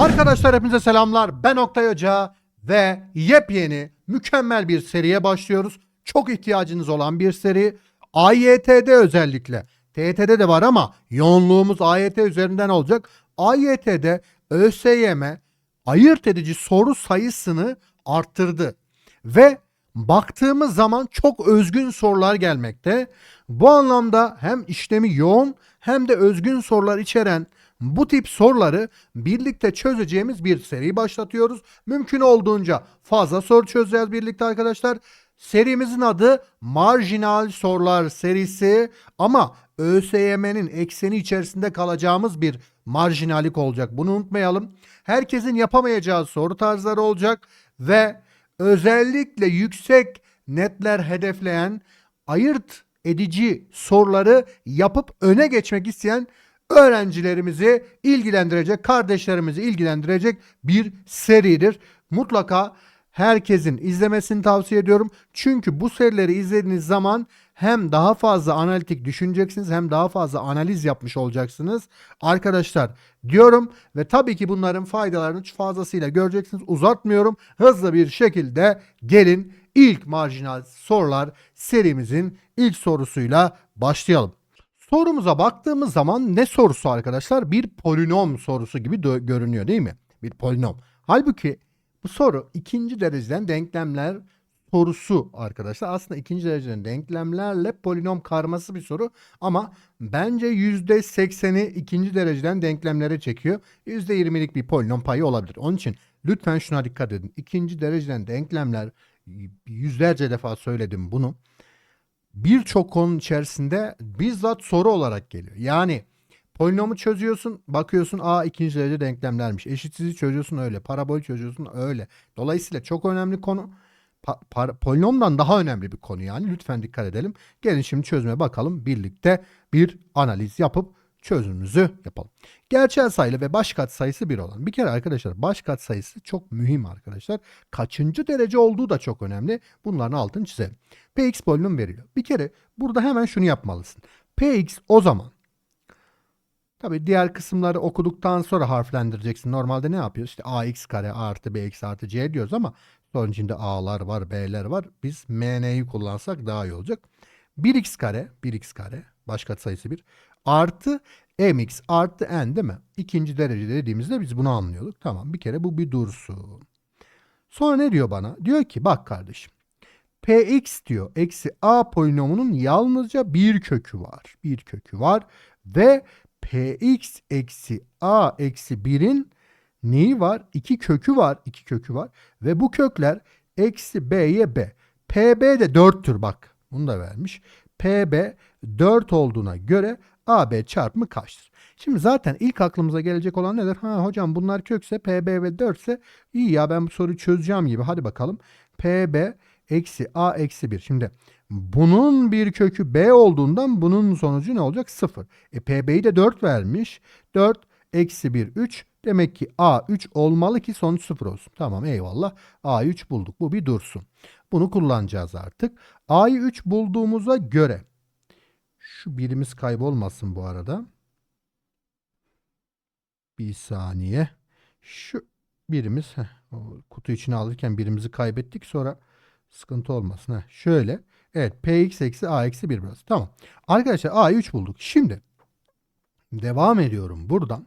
Arkadaşlar hepinize selamlar. Ben Oktay Hoca ve yepyeni mükemmel bir seriye başlıyoruz. Çok ihtiyacınız olan bir seri. AYT'de özellikle. TYT'de de var ama yoğunluğumuz AYT üzerinden olacak. AYT'de ÖSYM ayırt edici soru sayısını arttırdı. Ve baktığımız zaman çok özgün sorular gelmekte. Bu anlamda hem işlemi yoğun hem de özgün sorular içeren bu tip soruları birlikte çözeceğimiz bir seri başlatıyoruz. Mümkün olduğunca fazla soru çözeceğiz birlikte arkadaşlar. Serimizin adı Marjinal Sorular serisi ama ÖSYM'nin ekseni içerisinde kalacağımız bir marjinalik olacak. Bunu unutmayalım. Herkesin yapamayacağı soru tarzları olacak ve özellikle yüksek netler hedefleyen ayırt edici soruları yapıp öne geçmek isteyen öğrencilerimizi ilgilendirecek, kardeşlerimizi ilgilendirecek bir seridir. Mutlaka herkesin izlemesini tavsiye ediyorum. Çünkü bu serileri izlediğiniz zaman hem daha fazla analitik düşüneceksiniz hem daha fazla analiz yapmış olacaksınız. Arkadaşlar diyorum ve tabii ki bunların faydalarını fazlasıyla göreceksiniz. Uzatmıyorum. Hızlı bir şekilde gelin ilk marjinal sorular serimizin ilk sorusuyla başlayalım. Sorumuza baktığımız zaman ne sorusu arkadaşlar? Bir polinom sorusu gibi görünüyor değil mi? Bir polinom. Halbuki bu soru ikinci dereceden denklemler sorusu arkadaşlar. Aslında ikinci dereceden denklemlerle polinom karması bir soru ama bence %80'i ikinci dereceden denklemlere çekiyor. %20'lik bir polinom payı olabilir. Onun için lütfen şuna dikkat edin. İkinci dereceden denklemler yüzlerce defa söyledim bunu birçok konunun içerisinde bizzat soru olarak geliyor. Yani polinomu çözüyorsun, bakıyorsun a ikinci derece denklemlermiş. Eşitsizliği çözüyorsun öyle, parabol çözüyorsun öyle. Dolayısıyla çok önemli konu. Pa- par- polinomdan daha önemli bir konu yani. Lütfen dikkat edelim. Gelin şimdi çözüme bakalım. Birlikte bir analiz yapıp çözümümüzü yapalım. Gerçel sayılı ve baş katsayısı bir olan. Bir kere arkadaşlar baş katsayısı çok mühim arkadaşlar. Kaçıncı derece olduğu da çok önemli. Bunların altını çizelim. Px polinom veriliyor. Bir kere burada hemen şunu yapmalısın. Px o zaman Tabii diğer kısımları okuduktan sonra harflendireceksin. Normalde ne yapıyoruz? İşte ax kare artı bx artı c diyoruz ama sonra içinde a'lar var, b'ler var. Biz mn'yi kullansak daha iyi olacak. 1x kare, 1x kare baş katsayısı 1 artı mx artı n değil mi? İkinci derece dediğimizde biz bunu anlıyorduk. Tamam bir kere bu bir dursun. Sonra ne diyor bana? Diyor ki bak kardeşim. Px diyor eksi a polinomunun yalnızca bir kökü var. Bir kökü var ve Px eksi a eksi 1'in neyi var? İki kökü var. iki kökü var. Ve bu kökler eksi b'ye b. pb de 4'tür bak. Bunu da vermiş. pb 4 olduğuna göre ab çarpımı kaçtır? Şimdi zaten ilk aklımıza gelecek olan nedir? Ha hocam bunlar kökse pb ve 4 ise iyi ya ben bu soruyu çözeceğim gibi. Hadi bakalım. pb eksi a eksi 1. Şimdi bunun bir kökü b olduğundan bunun sonucu ne olacak? 0. E pb'yi de 4 vermiş. 4 eksi 1 3. Demek ki a 3 olmalı ki sonuç 0 olsun. Tamam eyvallah. a'yı 3 bulduk. Bu bir dursun. Bunu kullanacağız artık. a'yı 3 bulduğumuza göre şu birimiz kaybolmasın bu arada. Bir saniye. Şu birimiz heh, kutu içine alırken birimizi kaybettik sonra sıkıntı olmasın. Heh, şöyle. Evet px eksi a eksi 1 burası. Tamam. Arkadaşlar a'yı 3 bulduk. Şimdi devam ediyorum buradan.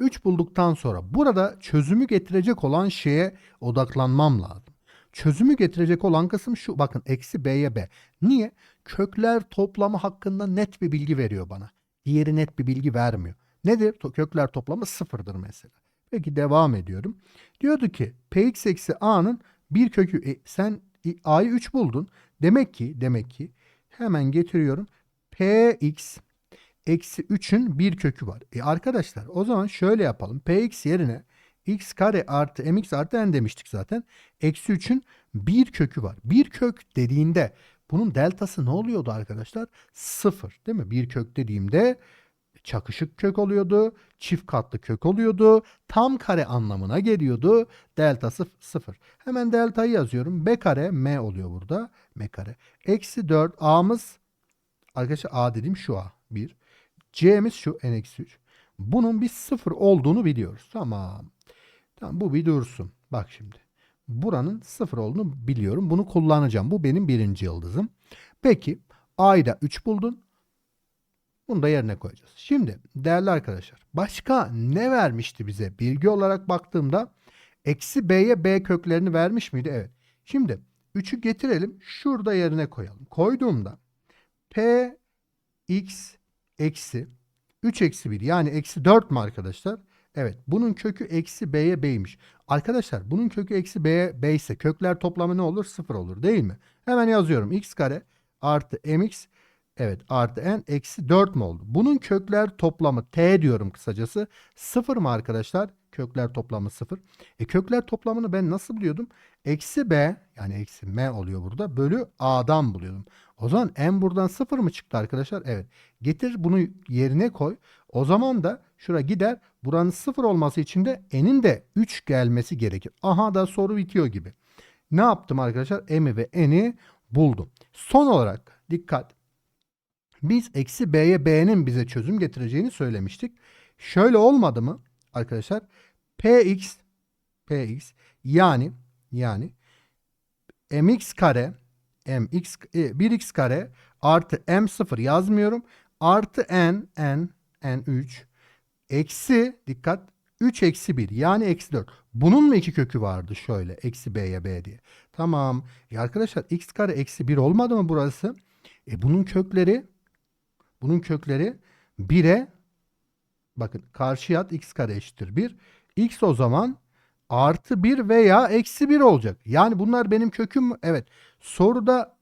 3 bulduktan sonra burada çözümü getirecek olan şeye odaklanmam lazım. Çözümü getirecek olan kısım şu. Bakın eksi b'ye b. Niye? Kökler toplamı hakkında net bir bilgi veriyor bana. Diğeri net bir bilgi vermiyor. Nedir? Kökler toplamı sıfırdır mesela. Peki devam ediyorum. Diyordu ki px eksi a'nın bir kökü. E, sen a'yı 3 buldun. Demek ki demek ki hemen getiriyorum. px eksi 3'ün bir kökü var. E arkadaşlar o zaman şöyle yapalım. px yerine x kare artı mx artı n demiştik zaten. Eksi 3'ün bir kökü var. Bir kök dediğinde bunun deltası ne oluyordu arkadaşlar? Sıfır değil mi? Bir kök dediğimde çakışık kök oluyordu. Çift katlı kök oluyordu. Tam kare anlamına geliyordu. Deltası sıfır. Hemen deltayı yazıyorum. B kare m oluyor burada. M kare. Eksi 4 a'mız arkadaşlar a dediğim şu a. 1. C'miz şu n eksi 3. Bunun bir sıfır olduğunu biliyoruz. Tamam. Tamam bu bir dursun. Bak şimdi. Buranın sıfır olduğunu biliyorum. Bunu kullanacağım. Bu benim birinci yıldızım. Peki A'yı 3 buldun. Bunu da yerine koyacağız. Şimdi değerli arkadaşlar başka ne vermişti bize? Bilgi olarak baktığımda eksi B'ye B köklerini vermiş miydi? Evet. Şimdi 3'ü getirelim. Şurada yerine koyalım. Koyduğumda P x eksi 3 eksi 1 yani eksi 4 mü arkadaşlar? Evet bunun kökü eksi b'ye b'ymiş. Arkadaşlar bunun kökü eksi b'ye b ise kökler toplamı ne olur? 0 olur değil mi? Hemen yazıyorum x kare artı mx evet artı n eksi 4 mü oldu? Bunun kökler toplamı t diyorum kısacası 0 mı arkadaşlar? Kökler toplamı 0. E kökler toplamını ben nasıl buluyordum? Eksi b yani eksi m oluyor burada bölü a'dan buluyordum. O zaman n buradan 0 mı çıktı arkadaşlar? Evet. Getir bunu yerine koy. O zaman da şura gider. Buranın 0 olması için de n'in de 3 gelmesi gerekir. Aha da soru bitiyor gibi. Ne yaptım arkadaşlar? M'i ve n'i buldum. Son olarak dikkat. Biz eksi b'ye b'nin bize çözüm getireceğini söylemiştik. Şöyle olmadı mı arkadaşlar? px px yani yani mx kare mx e, 1x kare artı m0 yazmıyorum. Artı n n n3 eksi dikkat 3 eksi 1 yani eksi 4. Bunun mu iki kökü vardı şöyle eksi b'ye b diye. Tamam. E arkadaşlar x kare eksi 1 olmadı mı burası? E bunun kökleri bunun kökleri 1'e bakın karşıya at x kare eşittir 1. x o zaman artı 1 veya eksi 1 olacak. Yani bunlar benim köküm mü? Evet. Soruda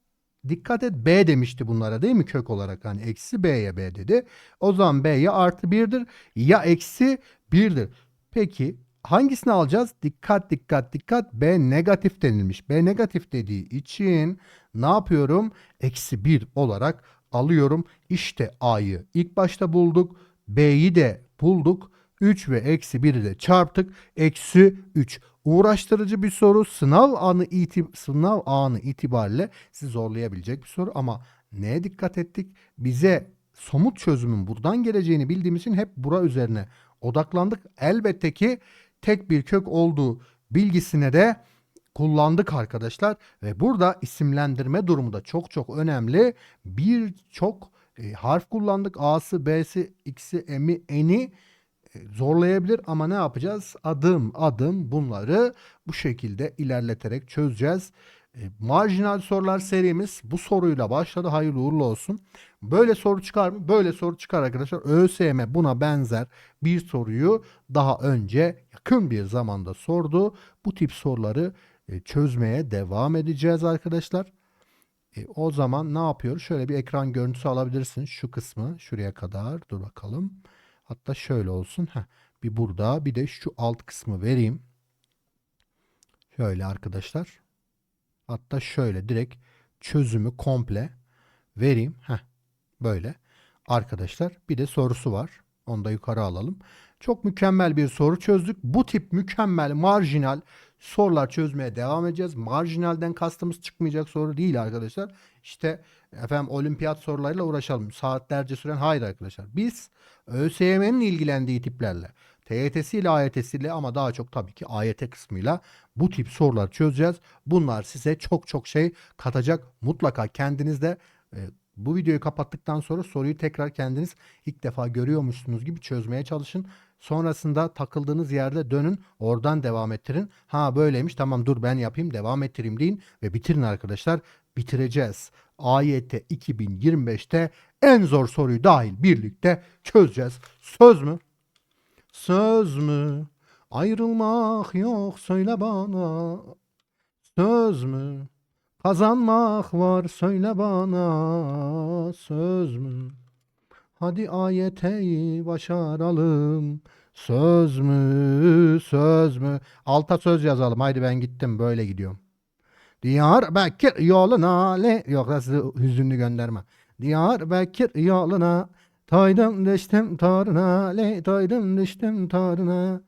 dikkat et b demişti bunlara değil mi kök olarak? Hani eksi b'ye b dedi. O zaman b ya artı 1'dir ya eksi 1'dir. Peki hangisini alacağız? Dikkat dikkat dikkat b negatif denilmiş. B negatif dediği için ne yapıyorum? Eksi 1 olarak alıyorum. İşte a'yı ilk başta bulduk. b'yi de bulduk. 3 ve eksi 1'i de çarptık. Eksi 3. Uğraştırıcı bir soru. Sınav anı, itib sınav anı itibariyle sizi zorlayabilecek bir soru. Ama neye dikkat ettik? Bize somut çözümün buradan geleceğini bildiğimiz için hep bura üzerine odaklandık. Elbette ki tek bir kök olduğu bilgisine de kullandık arkadaşlar. Ve burada isimlendirme durumu da çok çok önemli. Birçok e, harf kullandık. A'sı, B'si, X'i, M'i, N'i zorlayabilir ama ne yapacağız? Adım adım bunları bu şekilde ilerleterek çözeceğiz. E, marjinal sorular serimiz bu soruyla başladı. Hayırlı uğurlu olsun. Böyle soru çıkar mı? Böyle soru çıkar arkadaşlar. ÖSYM buna benzer bir soruyu daha önce yakın bir zamanda sordu. Bu tip soruları e, çözmeye devam edeceğiz arkadaşlar. E, o zaman ne yapıyoruz? Şöyle bir ekran görüntüsü alabilirsiniz. Şu kısmı şuraya kadar. Dur bakalım. Hatta şöyle olsun. Heh, bir burada bir de şu alt kısmı vereyim. Şöyle arkadaşlar. Hatta şöyle direkt çözümü komple vereyim. Heh, böyle. Arkadaşlar bir de sorusu var. Onu da yukarı alalım. Çok mükemmel bir soru çözdük. Bu tip mükemmel marjinal sorular çözmeye devam edeceğiz. Marjinalden kastımız çıkmayacak soru değil arkadaşlar. İşte efendim olimpiyat sorularıyla uğraşalım. Saatlerce süren hayır arkadaşlar. Biz ÖSYM'nin ilgilendiği tiplerle TYT'siyle AYT'siyle ama daha çok tabii ki AYT kısmıyla bu tip sorular çözeceğiz. Bunlar size çok çok şey katacak. Mutlaka kendiniz de e, bu videoyu kapattıktan sonra soruyu tekrar kendiniz ilk defa görüyormuşsunuz gibi çözmeye çalışın. Sonrasında takıldığınız yerde dönün oradan devam ettirin. Ha böyleymiş tamam dur ben yapayım devam ettireyim deyin ve bitirin arkadaşlar. Bitireceğiz. AYT 2025'te en zor soruyu dahil birlikte çözeceğiz. Söz mü? Söz mü? Ayrılmak yok söyle bana. Söz mü? Kazanmak var söyle bana. Söz mü? Hadi AYT'yi başaralım. Söz mü? Söz mü? Alta söz yazalım. Haydi ben gittim böyle gidiyorum. Diyarbakır yoluna le yok size hüzünlü gönderme. Diyarbakır yoluna taydım düştüm tarına le taydım düştüm tarına.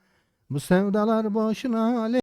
Bu sevdalar boşuna le